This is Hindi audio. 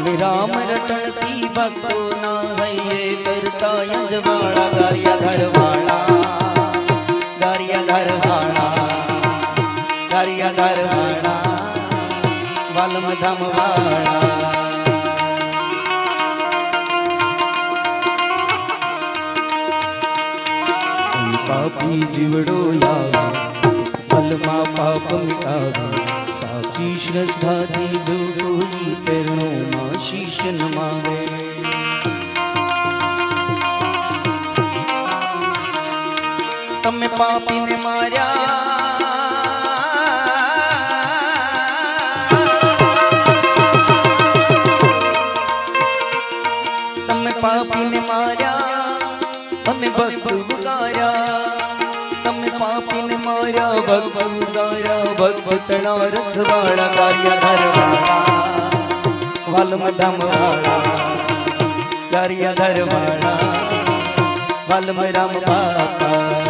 राम राम रटन की भक्तो ना करता यजवाड़ा गारिया घरवाड़ा गारिया घरवाड़ा गारिया घरवाड़ा वलम पापी जीवड़ो पाप मिटावा साची श्रद्धा दी जो कोई फिर તમે પાપીને માર્યા તમે પાપીને માર્યા તમે ભક્ત ઉગાર્યા તમે પાપીને માર્યા ભક્ત ઉગાર્યા ભક્તના રખવાળા કાર્યા ઘરવાળા વાલમ ધામવાળા કાર્યા ઘરવાળા વાલમ રામ બાપા